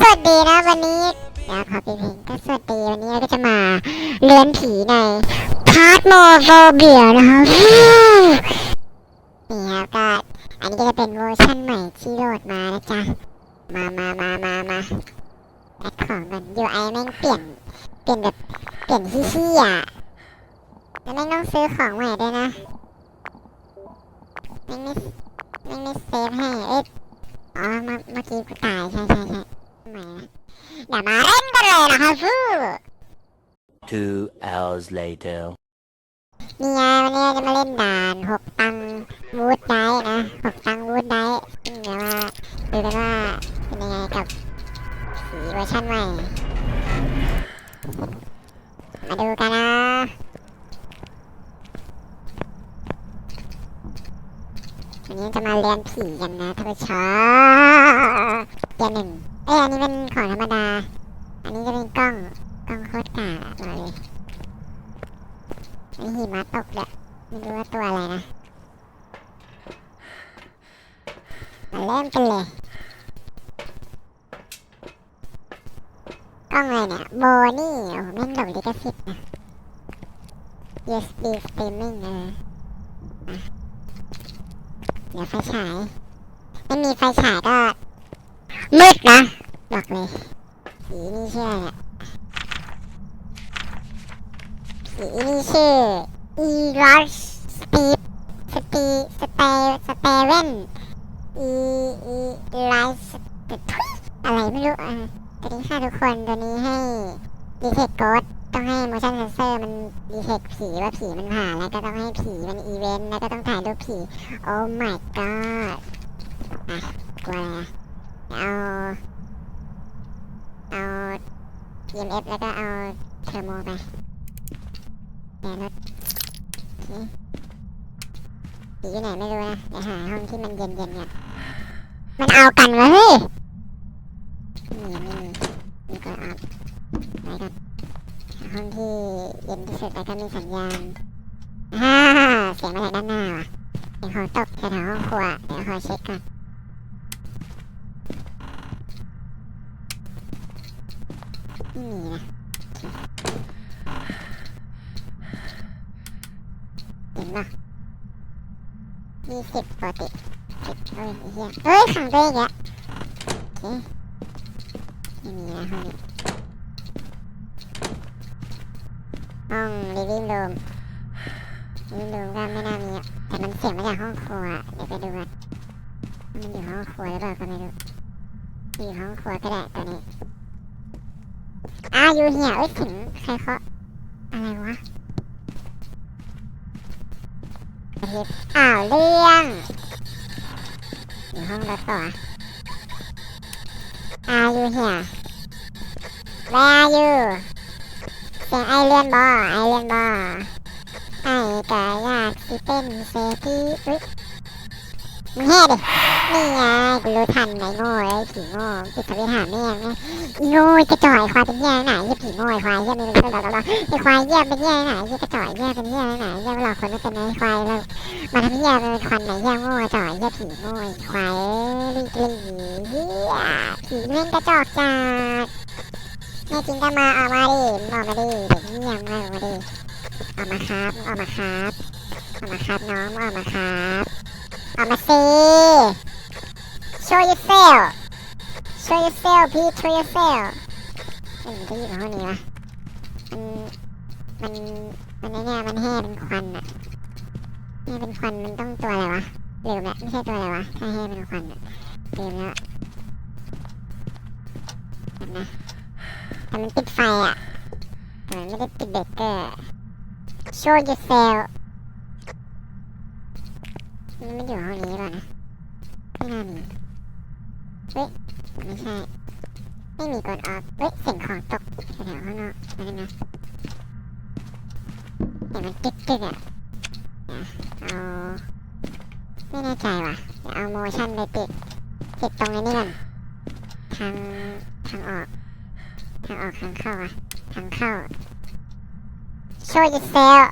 สวัสดีนะวันนี้เดี๋ยวขอปิดเพลงก็สวัสดีวันนี้เราก็จะมาเรียนผีในพาร์ทโมโฟเบียนะคะนี่ครับก็อันนี้ก็จะเป็นเวอร์ชั่นใหม่ที่โหลดมานะจ๊ะ มามามามามาแอดของกัน UI แม่งเปลี่ยน เปลี่ยนแบบเปลี่ยนขี้ๆอะแล้วแม่งต้องซื้อของใหม่ด้วยนะแม่งไม่แม่งไม่เซฟให้เอ๊ะอ๋อเมื่อกี้กูตายใช่ใช่ใช่ หม่นะเดี๋ยวมาเล่นกันเลยนะคะฟู Two hours later. นี่ไงวันนี้จะมาเล่นด่านหกตังวูดไดนะหกตังวูดไดเดี๋ยวมาดูกันว่าเป็นยังไงกับสีเวอร์ชันใหม่ มาดูกันนะวันนี้จะมาเรียนผีกันนะท่านผู้ชมเรียนหนึ่ง อ้ยอันนี้เป็นของธรรมดา อันนี้จะเป็นกล้อง กล้องโคตรกากอะบอกเลยมีหิมะตกด้วยไม่รู้ว่าตัวอะไรนะมาเริ่มกันเลย กล้องอะไรเนี่ย โบนี่ โอ้โหแม่งหลบลิขสิทธิ์นะ USB streaming เอออะเดี๋ยวไฟฉาย ไม่มีไฟฉายก็มืดนะ บอกเลยสีนี่ชื่ออะไรเนี่ยสีนี่ชื่อ e r u s h Steve Steve Steve Steven e e r u s h อะไรไม่รู้อะตัวนี้ค่ะทุกคนตัวนี้ให้ detect ghost ต้องให้ motion sensor มัน detect ผีว่าผีมันผ่านแล้วก็ต้องให้ผีมัน event แล้วก็ต้องถ่ายรูปผี oh my god อะกลัวอะไรอะเอา เอา EMF แล้วก็เอาเทอร์โมไปแกรถโอเคผีอยู่ไหนไม่รู้นะเดี๋ยวหาห้องที่มันเย็นๆเนี่ยมันเอากันวะเฮ้ยไม่มีไม่มีมีก็อัพไว้ก่อนห้องที่เย็นที่สุดแล้วก็มีสัญญาณฮ่าเสียงมาจากด้านหน้าว่ะเสียงขอตกแถวห้องครัวเดี๋ยวขอเช็คก่อนไม่มีนะ เห็นปะยี่สิบปกติสิบเฮ้ยไอ้เหี้ยเฮ้ยขังตัวเองอีกแล้วโอเคไม่มีนะห้องนี้ห้อง living room living room ก็ไม่น่ามีอะแต่มันเสียงมาจากห้องครัวเดี๋ยวไปดูกันมันอยู่ห้องครัวหรือเปล่าก็ไม่รู้อยู่ห้องครัวก็ได้ตัวนี้ อ้าอยู่เหียเอ้ยถึงใครเคาะอะไรวะอ้าวเรื่องอยู่ห้องรถต่อ Are you here Where are you เสียงไอเลียนบอไอเลียนบอไอ้กะอยากสิเป็นเศรษฐีอุ๊ย มึงแห่ดินี่ไงกูรู้ทันไงโง่ไอ้ผีโง่ปิดสวิตช์หาแม่งไงอีโง่กระจ่อยควายเป็นเหี้ยไหนยี่ผีโง่ควายเหี้ยมีเป็นตัวเราไอ้ควายเหี้ยเป็นเหี้ยไหนยี่กระจ่อยเหี้ยเป็นเหี้ยไหนเหี้ยหลอกคนไม่เป็นไอ้ควายแล้วมาทำเหี้ยเป็นควันไหนเหี้ยโง่จ่อยเหี้ยผีโง่ควายลีกลีเหี้ยผีเล่นกระจอกจัดแน่จริงก็มาออกมาดิมึงออกมาดิเด็กเหี้ยมึงออกมาดิออกมาครับมึงออกมาครับออกมาครับน้องมึงออกมาครับ ออกมาสิ show yourself show yourself please show yourself เอ้ยมันจะอยู่ห้องนี้วะมันมันมันไอเนี่ยมันแห่เป็นควันอะแห่เป็นควันมันต้องตัวอะไรวะลืมละไม่ใช่ตัวอะไรวะถ้าแห่เป็นควันอะลืมแล้วนะแต่มันติดไฟอะแต่มันไม่ได้ติดเบรกเกอร์ show yourself มันไม่อยู่ห้องนี้หรอนะไม่น่ามีเฮ้ยไม่ใช่ ไม่มีกดออฟเฮ้ยเสียงของตกแถวๆข้างนอกนั่นนะเดี๋ยวมันติ๊กติ๊กอะเอาไม่แน่ใจว่ะเดี๋ยวเอาโมชั่นไปติดติดตรงไอ้นี้ก่อนทางทางออกทางออกทางเข้าอะทางเข้า show yourself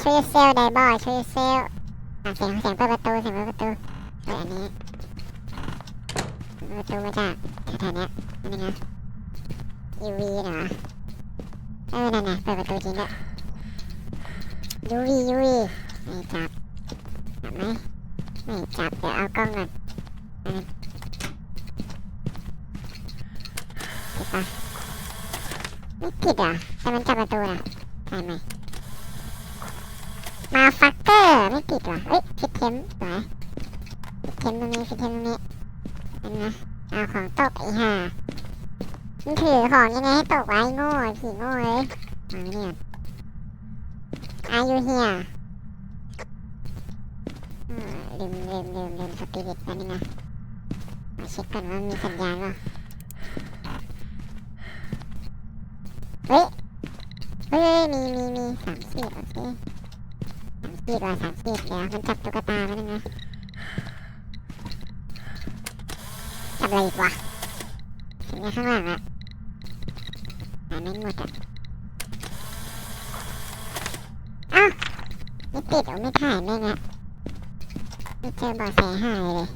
show yourself ได้บ่ show yourself อะเสียงเสียงเปิดประตูเสียงเปิดประตูเปิดอันนี้ประตูมาจากแถวๆเนี้ยนั่นนะ UV เหรอเออนั่นน่ะเปิดประตูจริงด้วย UV UV ไม่จับจับไหมไม่จับเดี๋ยวเอากล้องก่อนอันนั้นติดปะไม่ติดอะแต่มันจับประตูนะใช่ไหม มาฟักเกอร์ไม่ติดว่ะเอ้ยฟิตเทมสวยฟิตเทมตรงนี้ฟิตเทมตรงนี้นั่นนะเอาของตกไอ้ห่ามันถือของยังไงให้ตกไว้โง่ผีโง่เลยมาเนี่ยอายุเฮียลืมลืมลืมลืมสปิริตนั่นนี่นะมาเช็คก่อนว่ามีสัญญาณป่ะเฮ้ยเฮ้ยมีมีมีสามสิบโอเคสา มสิบว่ะสามสิบเดี๋ยวมันจับตุ๊กตาแล้วนะจับอะไรอีกวะถึงข้างหลังอะหาไม่หมดอะอ้าวไม่ติดเหรอไม่ถ่ายแม่งอะไม่เจอเบอแสหายเลย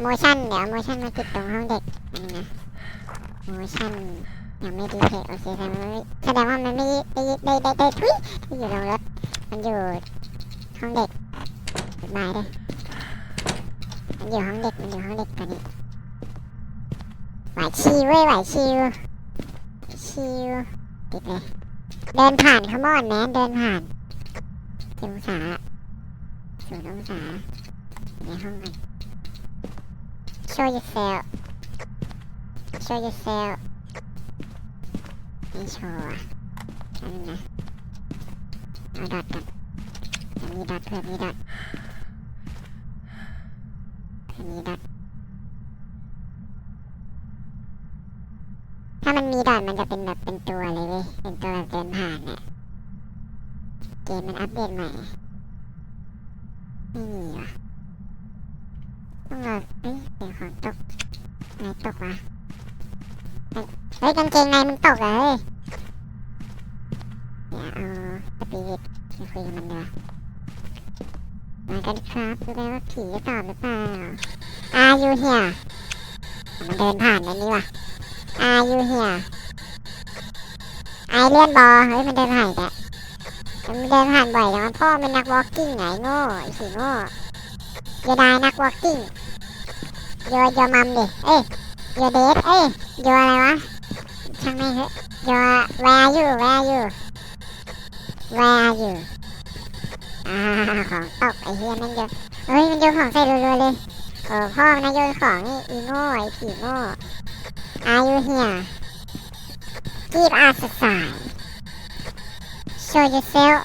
โมชั่นเดี๋ยวโมชั่นมาติดตรงห้องเด็กอันนี้นะโมชั่น ยังไม่ดีเคโอเคแสดงว่าไม่แสดงว่ามันไม่ได้ได้ได้ได้ทุยอยู่ตรงรถมันอยู่ห้องเด็กหมายเลยมันอยู่ห้องเด็กมันอยู่ห้องเด็กตอนนี้ไหวชิวเว้ยไหวชิวชิวติดเลยเดินผ่านขมอนแมนเดินผ่านกี่องศาศูนย์องศาในห้องกัน show yourself show yourself ไม่โชว์อะอันนี้นะเอาดอทกันอันนี้ดอทเพื่อมีดอทอันนี้ดอทถ้ามันมีดอทมันจะเป็นแบบเป็นตัวเลยเว้ยเป็นตัวแบบเดินผ่านเนี่ยเกมมันอัปเดตใหม่ไม่มีว่ะต้องรอเฮ้ยเสียงของตกอะไรตกวะ เฮ้ยกางเกงในมันตกเฮ้ยเดี๋ยวเอาสปิริตไปคุยกับมันเดี๋ยมากันครับดูได้ว่าผีจะตอบหรือเปล่า Are you here มันเดินผ่านอันนี้ว่ะ Are you here ไอเลียนบอเฮ้ยมันเดินผ่านแต่มันเดินผ่านบ่อยแต่มันพ่อเป็นนักวอล์กกิ้งไงโง่ไอ้ผีโง่อย่าได้นักวอล์กกิ้งโยโยมัมดิเอ้ยโยเดทเอ้ยโยอะไรวะ ช่างไม่งเถอะโย where are you where are you where are you อ่าของตกไอ้เฮียมันโยนเฮ้ยมันโยนของใส่รัวๆเลยโอ้พ่อมันโยนของนี่อีโง่ไอ้ผีโง่ Are you here Give us a sign Show yourself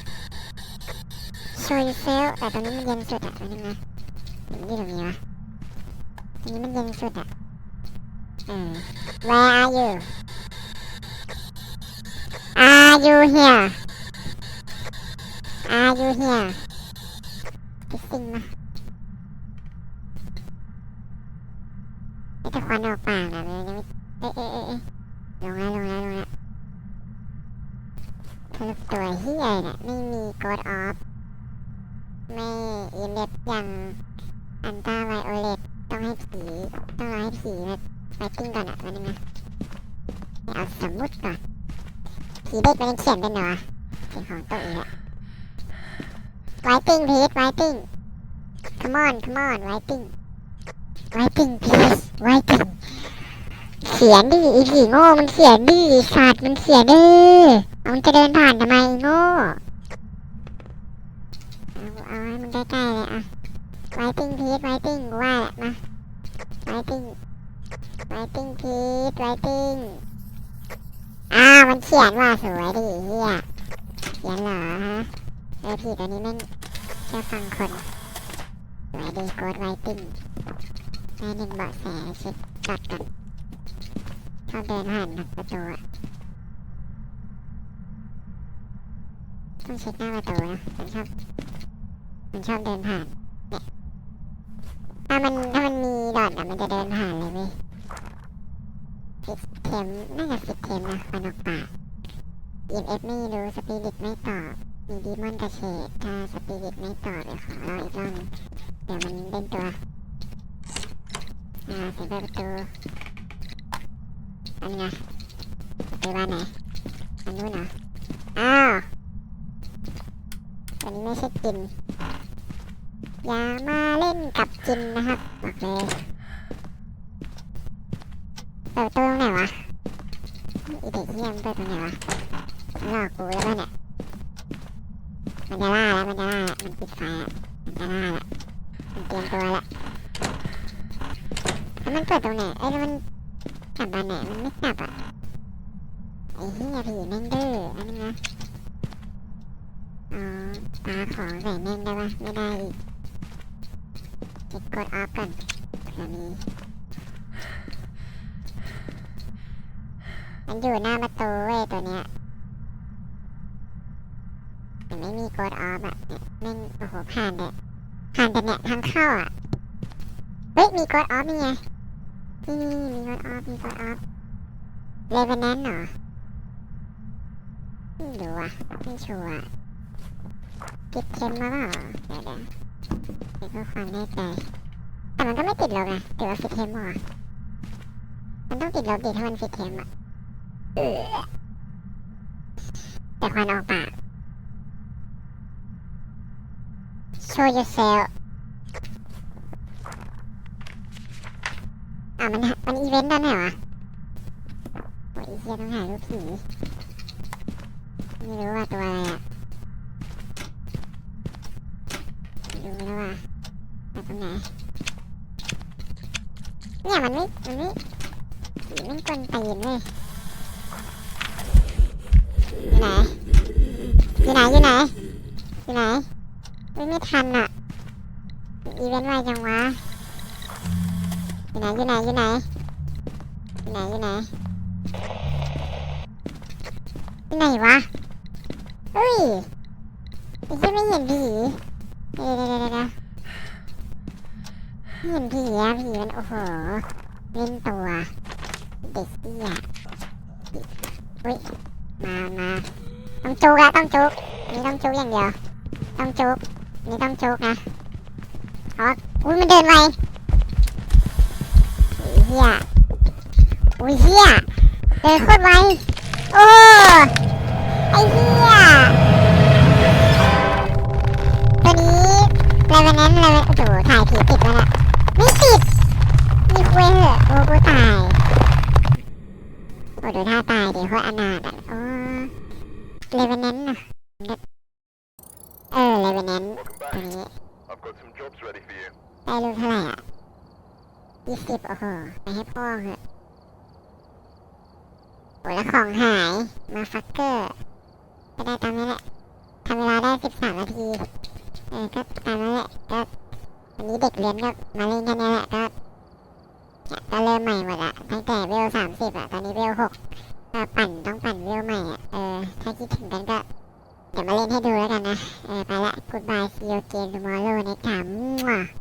Show yourself แต่ตอนนี้มันเย็นสุดอะตอนนี้นะอยู่ตรงนี้วะตรงนี้มันเย็นสุดอะเออ Where are you Are you here Are you here พิสิงมาไม่แต่ควันออกปากนะเลยยังไม่เอ๊ะเอ๊ะเอ๊ะลงแล้วลงแล้วลงแล้วสรุปตัวเฮียเนี่ยไม่มีกดออฟไม่อินเด็บยังอันต้าไวโอเลตต้องให้ผี ต้องรอให้ผีมาไฟติ้งก่อนอะวันนึงนะเอาสมมุติก่อน ผีเด็กมันยังเขียนเป็นเหรอวะเขียนของตัวเองอะไวติ้งพีทไวติ้ง come on come on ไวติ้งไวติ้งพีทไวติ้งเขียนดิอีผีโง่มันเขียนดิสัตว์มันเขียนดิมันจะเดินผ่านทำไมโง่เอาเอาให้มันใกล้ๆเลยอะไวติ้งพีทไวติ้งว่าแหละมาไวติ้งไวติ้งพีทไวติ้ง อ้าวมันเขียนว่าสวยดิเฮียเขียนเหรอฮะไอพีตัวนี้แม่งแค่ฟังคน สวยดีโกดไวติ้งได้หนึ่งเบาะแสเช็คจัดกันชอบเดินผ่านประตูอะต้องเช็คหน้าประตูนะมันชอบมันชอบเดินผ่านเนี่ยถ้ามันถ้ามันมีดอทอะมันจะเดินผ่านเลยเว้ย ฟิตเทมน่าจะฟิตเทมนะฟันออกปาก EMF ไม่รู้สปิริตไม่ตอบ มีดีมอนกระเฉดถ้าสปิริตไม่ตอบเดี๋ยวขอรออีกรอบนึงเดี๋ยวมันเป็นตัว อ่าเสียงเปิดประตูอันนี้ไงปบ้านไหนอันนู้นเหรอ อ้าวตัวนี้ไม่ใช่จิน อย่ามาเล่นกับจินนะครับบอกเลย เปิดประตูตรงไหนวะอีเด็กเฮียมนเปิดตรงไหนวะหลอกกูแล้วเนี่ยมันจะล่าแล้วมันจะล่าแล้วมันปิดไฟอะมันจะล่าแล้วมันเตรียมตัวแล้วแล้วมันเปิดตรงไหนเอ้ยแล้วมันกลับบ้านไหนมันไม่กลับอะไอ้เหี้ยผีแม่งดื้ออันนี้นะอ๋อปาของใส่แม่งได้ปะไม่ได้อีกเก็บกดออฟก่อนเผื่อมี มันอยู่หน้าประตูเว้ยตัวเนี้ยแต่ไม่มีกดออฟอะเนี่ยแม่งโอ้โหผ่านเลยผ่านแต่เนี่ยทางเข้าอะ เฮ้ย มีกดออฟนี่ไงนี่นี่มีกดออฟมีกดออฟเลเวนแนนเหรอไม่รู้อะไม่ชัวร์ติดเทมมาเปล่าเดี๋ยวเดี๋ยวเดี๋ยวเพื่อความแน่ใจแต่มันก็ไม่ติดลบนะถือว่าฟิตเทมหรอมันต้องติดลบดิถ้ามันฟิตเทมอะ แต่ควันออกปาก show yourself อะมันมันอีเวนต์ตอนไหนวะโอ้ยไอ้เฮียต้องหารูปผีไม่รู้ว่าตัวอะไรอะดูไม่รู้ว่ามาตรงไหนเนี่ยมันไม่มันไม่ผีไม่กวนตีนเลย อยู่ไหนอยู่ไหนอยู่ไหนอยู่ไหนไม่ไม่ทันอะอีเวนต์ไวจังวะอยู่ไหนอยู่ไหนอยู่ไหนอยู่ไหนอยู่ไหนอยู่ไหนวะเฮ้ยไอ้ที่ไม่เห็นผีเดี๋ยวเดี๋ยวเดี๋ยวพี่เห็นผีอะผีมันโอ้โหเล่นตัวเด็กเหี้ยอุ้ย มามาต้องจุกอะต้องจุกนี่ต้องจุกอย่างเดียว ต้องจุกนี่ต้องจุกนะอ๋ออุ้ยมันเดินไวเฮียอุ้ยเฮียเดินโคตรไวโอ้ไอเฮียตัวนี้อะไรวันนั้นอะไรวันโอ้โหถ่ายผีติดมาละไม่ติดมีคุยเหอะโอ้กูตายโอ้ดูท่าตายดิโคตรอนาถอะ เลเวนนั้นน่ะเออเลเวนนั้นตัวนี้ I've got some jobs ready for you. ได้รูปเท่าไหร่อะยี่สิบโอ้โหไปให้พ่อเหอะโอ้แล้วของหาย มาฟักเกอร์ก็ได้ตามนี้แหละทำเวลาได้สิบสามนาที เออ ก็ตามนั้นแหละ ก็วันนี้เด็กเรียนก็มาเล่นแค่นี้แหละ ก็เนี่ยก็เริ่มใหม่หมดละตั้งแต่เวลสามสิบอะตอนนี้เวลหก เออปั่นต้องปั่นเวลใหม่อะ เออ ถ้าคิดถึงกันก็ เดี๋ยวมาเล่นให้ดูแล้วกันนะ เออ ไปละ goodbye see you again tomorrow next time